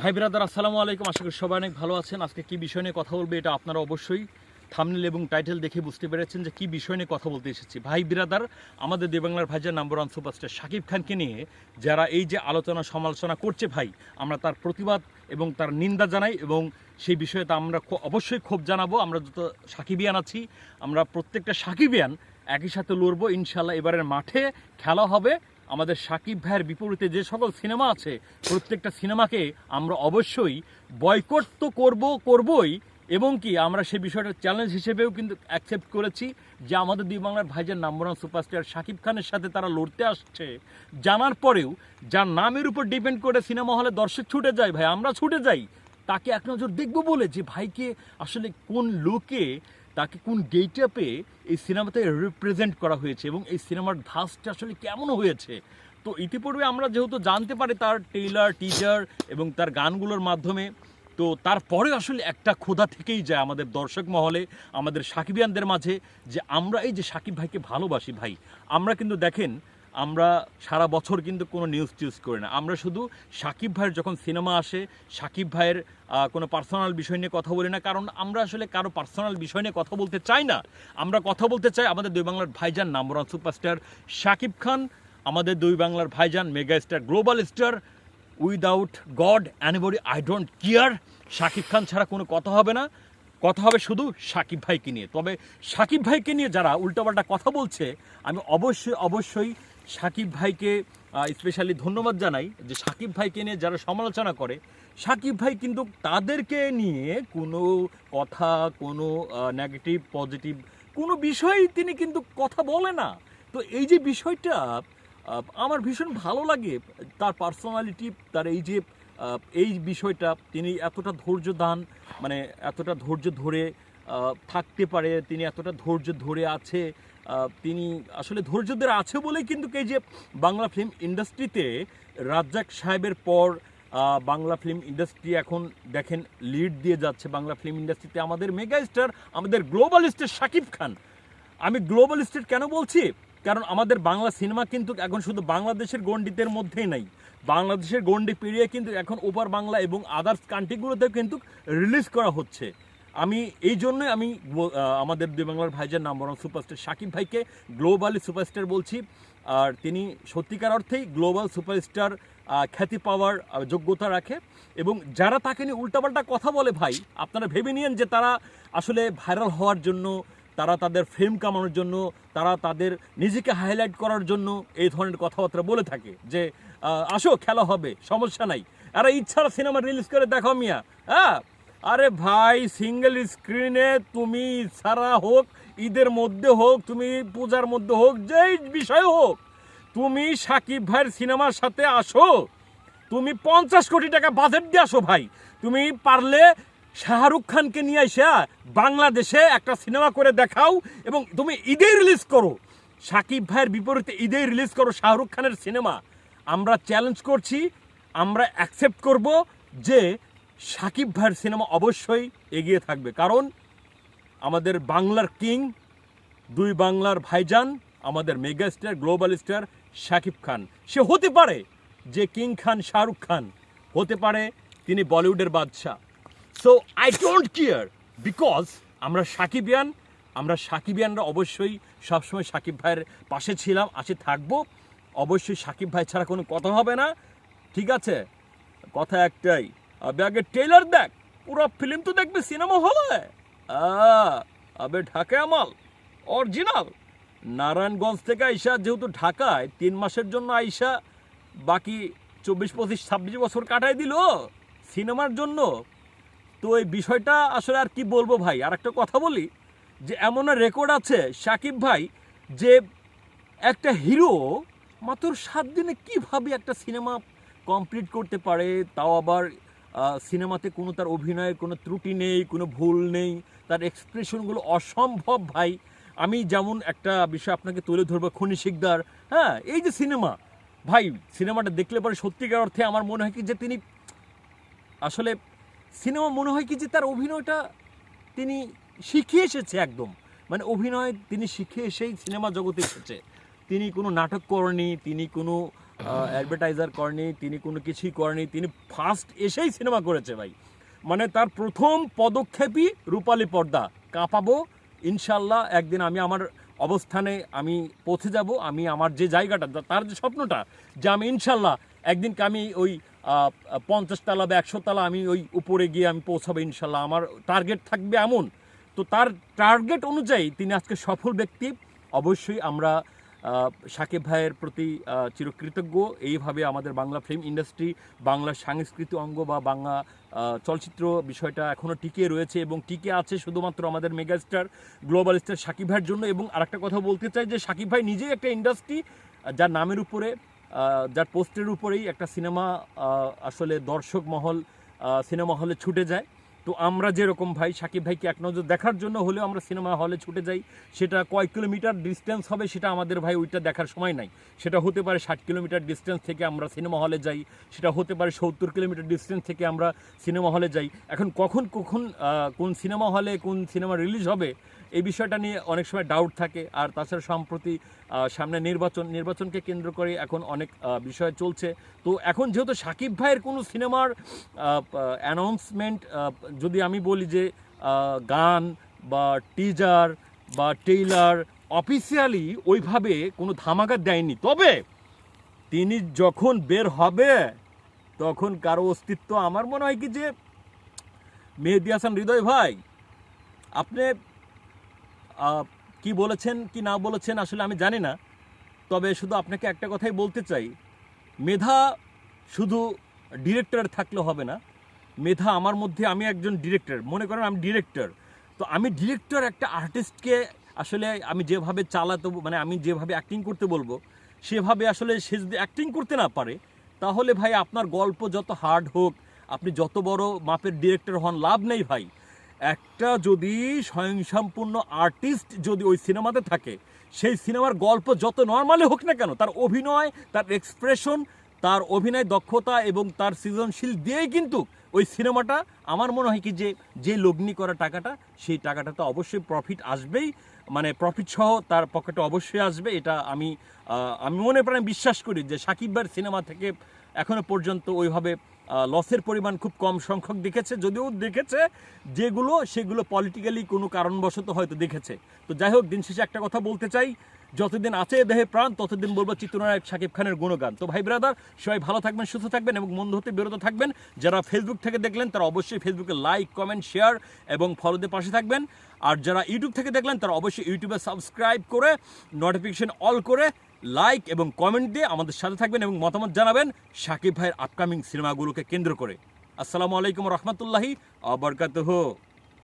ভাই ব্রাদার, আসসালামু আলাইকুম। আশা করি সবাই অনেক ভালো আছেন। আজকে কি বিষয় নিয়ে কথা বলবে এটা আপনারা অবশ্যই থামনেল এবং টাইটেল দেখে বুঝতে পেরেছেন যে কি বিষয় নিয়ে কথা বলতে এসেছি। ভাই বিরাদার, আমাদের দেবাংলার ভাইজার নাম্বার ওয়ান সুপারস্টার শাকিব খানকে নিয়ে যারা এই যে আলোচনা সমালোচনা করছে ভাই, আমরা তার প্রতিবাদ এবং তার নিন্দা জানাই এবং সেই বিষয়ে তা আমরা অবশ্যই ক্ষোভ জানাব। আমরা যত সাকিবিয়ান আছি, আমরা প্রত্যেকটা সাকিবিয়ান একই সাথে লড়বো। ইনশাল্লাহ এবারের মাঠে খেলা হবে। আমাদের সাকিব ভাইয়ের বিপরীতে যে সকল সিনেমা আছে, প্রত্যেকটা সিনেমাকে আমরা অবশ্যই বয়কট তো করব, করবই, এবং কি আমরা সেই বিষয়টা চ্যালেঞ্জ হিসেবেও কিন্তু অ্যাকসেপ্ট করেছি যে আমাদের দুই বাংলার ভাইজান নাম্বার ওয়ান সুপারস্টার শাকিব খানের সাথে তারা লড়তে আসছে। জানার পরেও যার নামের উপর ডিপেন্ড করে সিনেমা হলে দর্শক ছুটে যায়, ভাই, আমরা ছুটে যাই, তাকে এক নজর দেখব বলে যে ভাইকে আসলে কোন লোকে তাকে কোন গেটআপে এই সিনেমাতে রিপ্রেজেন্ট করা হয়েছে এবং এই সিনেমার ধাসটা আসলে কেমন হয়েছে? তো ইতিপূর্বে আমরা যেহেতু জানতে পারি তার টেইলার টিজার এবং তার গানগুলোর মাধ্যমে, তো তারপরে আসলে একটা ক্ষুধা থেকেই যায় আমাদের দর্শক মহলে, আমাদের সাকিবিয়ানদের মাঝে যে আমরা এই যে সাকিব ভাইকে ভালোবাসি ভাই, আমরা কিন্তু দেখেন আমরা সারা বছর কিন্তু কোনো নিউজ টিউজ করি না। আমরা শুধু সাকিব ভাইয়ের যখন সিনেমা আসে, সাকিব ভাইয়ের কোনো পার্সোনাল বিষয় নিয়ে কথা বলি না, কারণ আমরা আসলে কারও পার্সোনাল বিষয় নিয়ে কথা বলতে চাই না। আমরা কথা বলতে চাই আমাদের দুই বাংলার ভাইজান number one superstar Shakib Khan, আমাদের দুই বাংলার ভাইজান mega star global star without God anybody I don't care Shakib Khan ছাড়া কোনো কথা হবে না। কথা হবে শুধু সাকিব ভাইকে নিয়ে। তবে সাকিব ভাইকে নিয়ে যারা উল্টোপাল্টা কথা বলছে, আমি অবশ্যই অবশ্যই সাকিব ভাইকে স্পেশালি ধন্যবাদ জানাই যে সাকিব ভাইকে নিয়ে যারা সমালোচনা করে, সাকিব ভাই কিন্তু তাদেরকে নিয়ে কোনো কথা, কোনো নেগেটিভ পজিটিভ কোনো বিষয়েই তিনি কিন্তু কথা বলে না। তো এই যে বিষয়টা আমার ভীষণ ভালো লাগে তার পার্সোনালিটি তার এই যে এই বিষয়টা, তিনি এতটা ধৈর্য দান মানে এতটা ধৈর্য ধরে থাকতে পারে, তিনি এতটা ধৈর্য ধরে আছে তিনি আসলে ধৈর্য ধরে আছে বলেই কিন্তু এই যে বাংলা ফিল্ম ইন্ডাস্ট্রিতে রাজ্জাক সাহেবের পর বাংলা ফিল্ম ইন্ডাস্ট্রি এখন দেখেন লিড দিয়ে যাচ্ছে। বাংলা ফিল্ম ইন্ডাস্ট্রিতে আমাদের মেগা স্টার আমাদের গ্লোবাল স্টার শাকিব খান। আমি গ্লোবাল স্টেট কেন বলছি? কারণ আমাদের বাংলা সিনেমা কিন্তু এখন শুধু বাংলাদেশের গণ্ডিতের মধ্যেই নাই। বাংলাদেশের গণ্ডি পেরিয়ে কিন্তু এখন ওপার বাংলা এবং আদার্স কান্ট্রিগুলোতেও কিন্তু রিলিজ করা হচ্ছে। আমি, এই জন্যই আমি আমাদের দুই বাংলার ভাইজান নাম্বার ওয়ান সুপারস্টার শাকিব ভাইকে গ্লোবালি সুপারস্টার বলছি। আর তিনি সত্যিকার অর্থেই গ্লোবাল সুপারস্টার খ্যাতি পাওয়ার যোগ্যতা রাখে। এবং যারা তাকে নিয়ে উল্টাপাল্টা কথা বলে ভাই, আপনারা ভেবে নিয়েন যে তারা আসলে ভাইরাল হওয়ার জন্য, তারা তাদের ফেম কামানোর জন্য, তারা তাদের নিজেকে হাইলাইট করার জন্য এই ধরনের কথাবার্তা বলে থাকে যে আসো, খেলা হবে, সমস্যা নাই। আর ইচ্ছারা সিনেমা রিলিজ করে দেখো মিয়া হ্যাঁ? আরে ভাই সিঙ্গেল স্ক্রিনে তুমি সারা হোক, ঈদের মধ্যে হোক, তুমি পূজার মধ্যে হোক, যেই বিষয় হোক, তুমি সাকিব ভাইয়ের সিনেমার সাথে আসো, তুমি পঞ্চাশ কোটি টাকা বাজেট দিয়ে আসো ভাই। তুমি পারলে শাহরুখ খানকে নিয়ে এসে বাংলাদেশে একটা সিনেমা করে দেখাও এবং তুমি ঈদে রিলিজ করো। সাকিব ভাইয়ের বিপরীতে ঈদে রিলিজ করো শাহরুখ খানের সিনেমা। আমরা চ্যালেঞ্জ করছি, আমরা অ্যাকসেপ্ট করব যে সাকিব ভাইয়ের সিনেমা অবশ্যই এগিয়ে থাকবে। কারণ আমাদের বাংলার কিং, দুই বাংলার ভাইজান, আমাদের mega star global star Shakib Khan. সে হতে পারে যে কিং খান, শাহরুখ খান। হতে পারে তিনি বলিউডের বাদশাহ। So I don't care because আমরা সাকিবিয়ান, আমরা সাকিবিয়ানরা অবশ্যই সবসময় সাকিব ভাইয়ের পাশে ছিলাম আছে থাকব। অবশ্যই সাকিব ভাই ছাড়া কোনো কথা হবে না। ঠিক আছে? কথা একটাই। আবে আগে ট্রেলার দেখ। পুরো ফিল্ম তো দেখবে সিনেমা হলে আবে ঢাকা আমাল। অরিজিনাল নারায়ণগঞ্জ থেকে আইসা, যেহেতু ঢাকায়, তিন মাসের জন্য আইসা, বাকি চব্বিশ, পঁচিশ, ছাব্বিশ বছর কাটাই দিল সিনেমার জন্য। তো এই বিষয়টা আসলে আর কি বলব ভাই? আর একটা কথা বলি, যে এমন রেকর্ড আছে সাকিব ভাই, যে একটা হিরো মাত্র সাত দিনে কীভাবে একটা সিনেমা কমপ্লিট করতে পারে, তাও আবার সিনেমাতে কোনো তার অভিনয়ের কোনো ত্রুটি নেই, কোনো ভুল নেই, তার এক্সপ্রেশনগুলো অসম্ভব ভাই। আমি যেমন একটা বিষয় আপনাকে তুলে ধরবো, খনি শিকদার হ্যাঁ এই যে সিনেমা, ভাই, সিনেমাটা দেখলে পরে সত্যিকার অর্থে আমার মনে হয় কি যে তিনি, আসলে সিনেমা মনে হয় কি যে তার অভিনয়টা তিনি শিখে এসেছে একদম। মানে অভিনয় তিনি শিখে এসেই সিনেমা জগতে এসেছে। তিনি কোনো নাটক করেনি, তিনি কোনো অ্যাডভার্টাইজার করেনি তিনি কোনো কিছুই করেনি তিনি ফার্স্ট এসেই সিনেমা করেছে ভাই। মানে তার প্রথম পদক্ষেপই রূপালী পর্দা। কাঁপাবো ইনশাল্লাহ একদিন আমি আমার অবস্থানে আমি পৌঁছে যাব আমি আমার যে জায়গাটা তার যে স্বপ্নটা যে আমি ইনশাল্লাহ একদিনকে আমি ওই আহ, পঞ্চাশ তালা বা একশো তালা আমি ওই উপরে গিয়ে আমি পৌঁছাবো ইনশাল্লাহ। আমার টার্গেট থাকবে এমন। তো তার টার্গেট অনুযায়ী তিনি আজকে সফল ব্যক্তি। অবশ্যই আমরা সাকিব ভাইয়ের প্রতি চিরকৃতজ্ঞ। এইভাবে আমাদের বাংলা ফিল্ম ইন্ডাস্ট্রি বাংলা সাংস্কৃতিক অঙ্গ বা বাংলা চলচ্চিত্র বিষয়টা এখনও টিকে রয়েছে এবং টিকে আছে শুধুমাত্র আমাদের মেগাস্টার গ্লোবাল স্টার সাকিব ভাইয়ের জন্য। এবং আরেকটা কথা বলতে চাই যে, সাকিব ভাই নিজেই একটা ইন্ডাস্ট্রি যার নামের উপরে যার পোস্টের উপরেই একটা সিনেমা আসলে দর্শক মহল সিনেমা হলে ছুটে যায়। তো আমরা যেরকম ভাই, সাকিব ভাইকে এক নজর দেখার জন্য হলেও আমরা সিনেমা হলে ছুটে যাই, সেটা কয় কিলোমিটার ডিস্টেন্স হবে সেটা আমাদের ভাই ওইটা দেখার সময় নাই। সেটা হতে পারে ষাট কিলোমিটার ডিস্টেন্স থেকে আমরা সিনেমা হলে যাই, সেটা হতে পারে সত্তর কিলোমিটার ডিস্টেন্স থেকে আমরা সিনেমা হলে যাই। এখন কখন কখন কোন সিনেমা হলে কোন সিনেমা রিলিজ হবে, এই বিষয়টা নিয়ে অনেক সময় ডাউট থাকে। আর তাছাড়া সম্প্রতি সামনে নির্বাচন, নির্বাচনকে কেন্দ্র করে এখন অনেক বিষয় চলছে। তো এখন যেহেতু সাকিব ভাইয়ের কোনো সিনেমার অ্যানাউন্সমেন্ট যদি আমি বলি যে গান বা টিজার বা টেইলার অফিসিয়ালি ওইভাবে কোনো ধামাকা দেয়নি। তবে তিনি যখন বের হবে, তখন কারও অস্তিত্ব আমার মনে হয় কি যে, মেহেদি হাসান হৃদয় ভাই, আপনি কি বলেছেন, কি না বলেছেন আসলে আমি জানি না। তবে শুধু আপনাকে একটা কথাই বলতে চাই। মেধা শুধু ডিরেক্টর থাকলে হবে না। মেধা আমার মধ্যে আমি একজন ডিরেক্টর। মনে করেন আমি ডিরেক্টর। তো আমি ডিরেক্টর একটা আর্টিস্টকে আসলে আমি যেভাবে চালাতে মানে আমি যেভাবে অ্যাক্টিং করতে বলব, সেভাবে আসলে সে যদি অ্যাক্টিং করতে না পারে, তাহলে ভাই আপনার গল্প যত হার্ড হোক, আপনি যত বড় মাপের ডিরেক্টর হন, লাভ নেই ভাই। একটা যদি স্বয়ংসম্পূর্ণ আর্টিস্ট যদি ওই সিনেমাতে থাকে, সেই সিনেমার গল্প যত নর্মালি হোক না কেন, তার অভিনয়, তার এক্সপ্রেশন তার অভিনয় দক্ষতা এবং তার সৃজনশীল দিয়েই কিন্তু ওই সিনেমাটা আমার মনে হয় কি যে যে লগ্নি করা টাকাটা, সেই টাকাটা তো অবশ্যই প্রফিট আসবেই। মানে প্রফিট সহ তার পকেটে অবশ্যই আসবে, এটা আমি আমি মনে প্রাণে বিশ্বাস করি যে সাকিব ভাইয়ের সিনেমা থেকে এখনও পর্যন্ত ওইভাবে লসের পরিমাণ খুব কম সংখ্যক দেখেছে, যদিও দেখেছে যেগুলো, সেগুলো পলিটিক্যালি কোনো কারণবশত হয়তো দেখেছে। তো যাই হোক, দিন শেষে একটা কথা বলতে চাই, যতদিন আছে দেহে প্রাণ, ততদিন বলব চিত্রনায়ক শাকিব খানের গুণগান। তো ভাই ব্রাদার সবাই ভালো থাকবেন, সুস্থ থাকবেন এবং মন্দ হতে বিরত থাকবেন। যারা ফেসবুক থেকে দেখলেন, তারা অবশ্যই ফেসবুকে লাইক কমেন্ট শেয়ার এবং ফলোতে পাশে থাকবেন। আর যারা ইউটিউব থেকে দেখলেন, তারা অবশ্যই ইউটিউবে সাবস্ক্রাইব করে নোটিফিকেশন অল করে লাইক এবং কমেন্ট দিয়ে আমাদের সাথে থাকবেন এবং মতামত জানাবেন সাকিব ভাইয়ের আপকামিং সিনেমাগুলোকে কেন্দ্র করে। আসসালামু আলাইকুম রহমতুল্লাহি আবরকাতহ